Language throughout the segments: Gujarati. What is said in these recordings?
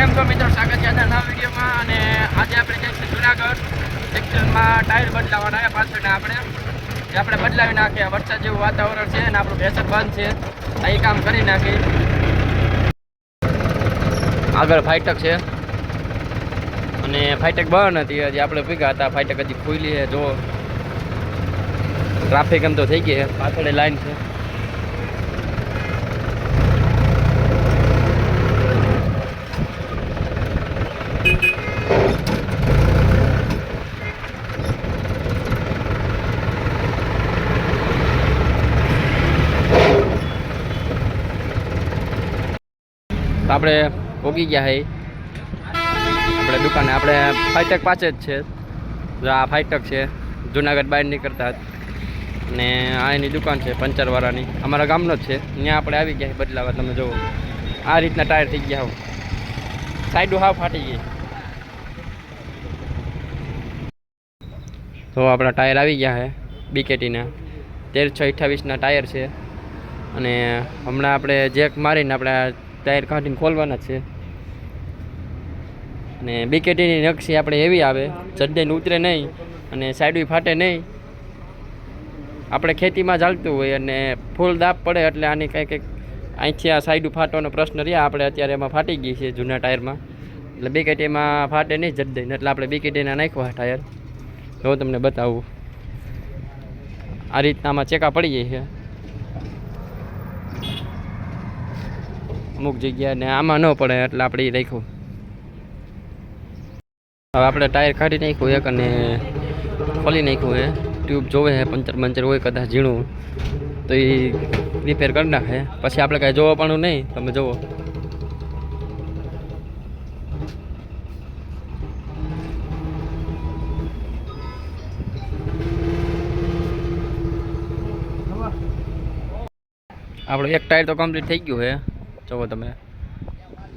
કેમ છો મિત્રો? સ્વાગત છે આજના વિડીયોમાં અને આજે આપણે છીએ જુનાગઢ. એક્ચુઅલમાં ટાયર બદલાવાના આવ્યા પાછળના આપણે. જે આપણે બદલાવી નાખીએ. વરસાદ જેવું વાતાવરણ છે અને આપણું ભેસર બંધ છે. એ કામ કરી નાખી આગળ ફાઈટક છે. અને ફાઈટક બંધ હતી. હજી આપણે ભેગા હતા. ફાઈટક હજી ખુલી છે. જો ટ્રાફિક એમ તો થઈ ગઈ પાછળ લાઈન છે તો આપણે પોગી ગયા હે. આપણે દુકાને, આપણે ફાઈટક પાસે જ છે. જો આ ફાઈટક છે, જુનાગઢ બહાર નીકળતા ને આ એની દુકાન છે પંચરવાળાની અમારા ગામનો જ છે. ત્યાં આપણે આવી ગયા બદલાવા, તમે જુઓ. આ રીતના ટાયર થઈ ગયા હોવ સાઈડો હાવ ફાટી ગઈ. તો આપણા ટાયર આવી ગયા છે બીકેટીના તેર છ અઠ્ઠાવીસના ટાયર છે. અને હમણાં આપણે જેક મારીને આપણે ટાયર કાઢીને ખોલવાના છે. અને બીકેટીની નકશી આપણે એવી આવે, ચડ્ડેને ઉતરે નહીં અને સાઈડ ફાટે નહીં. આપણે ખેતીમાં ચાલતું હોય અને ફૂલ દાબ પડે એટલે આની કંઈક કંઈક અહીંથી આ સાઈડ ફાટવાનો પ્રશ્ન રહ્યા. આપણે અત્યારે એમાં ફાટી ગઈ છે જૂના ટાયરમાં. એટલે બીકેટીમાં ફાટે નહીં જડ્ડે એટલે આપણે બીકેટીના નાખવા ટાયર. તો હું તમને બતાવું. આ રીતના આમાં ચેકા પડી જાય છે. અમુક જગ્યાએ ને આમાં ન પડે એટલે આપણે એ રાખ્યું. હવે આપણે ટાયર કાઢી નાખ્યું એક અને ખોલી નાખ્યું હે. ટ્યુબ જોવે છે પંચર બંચર હોય કદાચ ઝીણું. તો એ રિપેર કરી નાખે. પછી આપણે કાંઈ જોવા પણ નહીં, તમે જુઓ આપણું એક ટાયર તો કમ્પ્લીટ થઈ ગયું છે જુઓ તમે.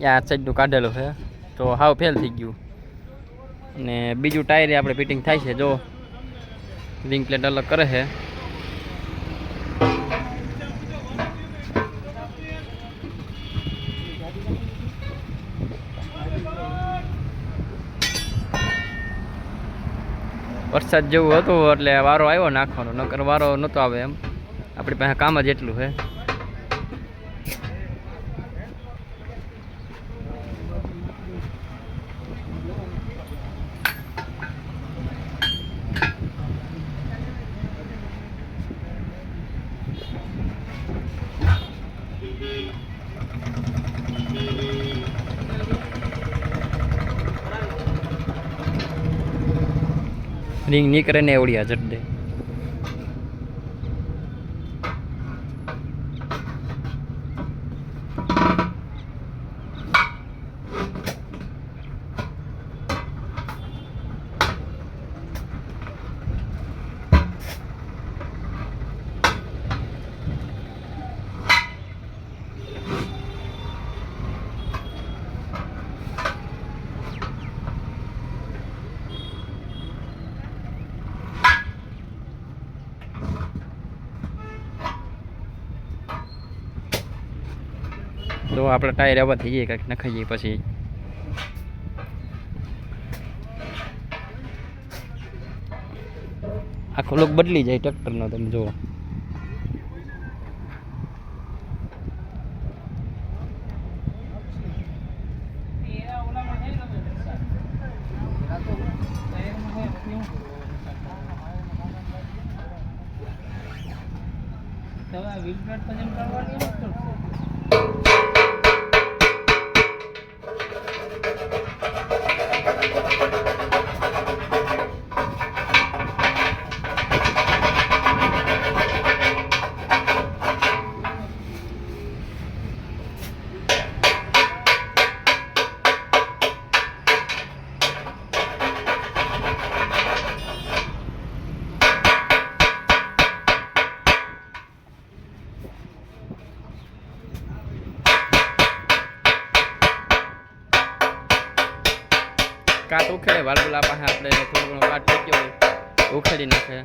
આ સાઈડનું કાઢેલું છે. તો હાવ ફેલ થઈ ગયું. અને બીજું ટાયર આપણે ફિટિંગ થાય છે, જો. રિંગ પ્લેટ અલગ કરે છે. વરસાદ જેવું હતું, એટલે વારો આવ્યો નાખવાનો, નકર વારો નહોતો આવે એમ. આપણી પાસે કામ જ એટલું છે. રિંગ નીકળે ને એવડી જડે તો આપણે ટાયર આવા થઈ જાય, કંઈક નખાઈ જાય પછી. આખો લોક બદલી જાય ટ્રેક્ટરનો, તમે જુઓ. કાટ ઉખેડે વાલગુલા પાસે આપણે થોડો ઘણો કાટ ગયો હોય ઉખેડી નાખે.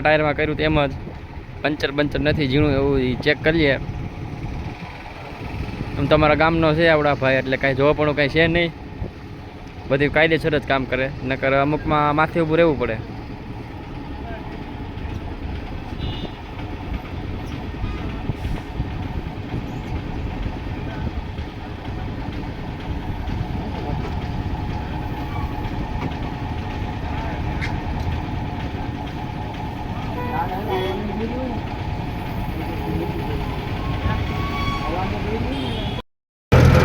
ટાયરમાં કર્યું તેમ જ પંચર બંચર નથી ઝીણું એવું ચેક કરીએ. આમ તમારા ગામનો છે આવડા ભાઈ, એટલે કાંઈ જોવા પણ કાંઈ છે નહીં. બધું કાયદેસર જ કામ કરે, નકર અમુકમાં માથે ઊભું રહેવું પડે.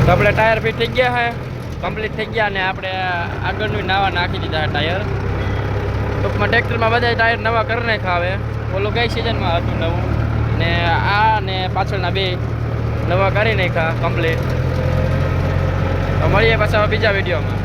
તો આપણે ટાયર ફિટ થઈ ગયા છે કમ્પ્લીટ થઈ ગયા અને આપણે આગળનું નાવા નાખી દીધા ટાયર. ટૂંકમાં ટ્રેક્ટરમાં બધા ટાયર નવા કરી નાખ્યા આવે ઓલું ગઈ સિઝનમાં હતું નવું? ને આ ને પાછળના બે નવા કરી નાખ્યા કમ્પ્લીટ તો મળીએ પાછા બીજા વિડીયોમાં.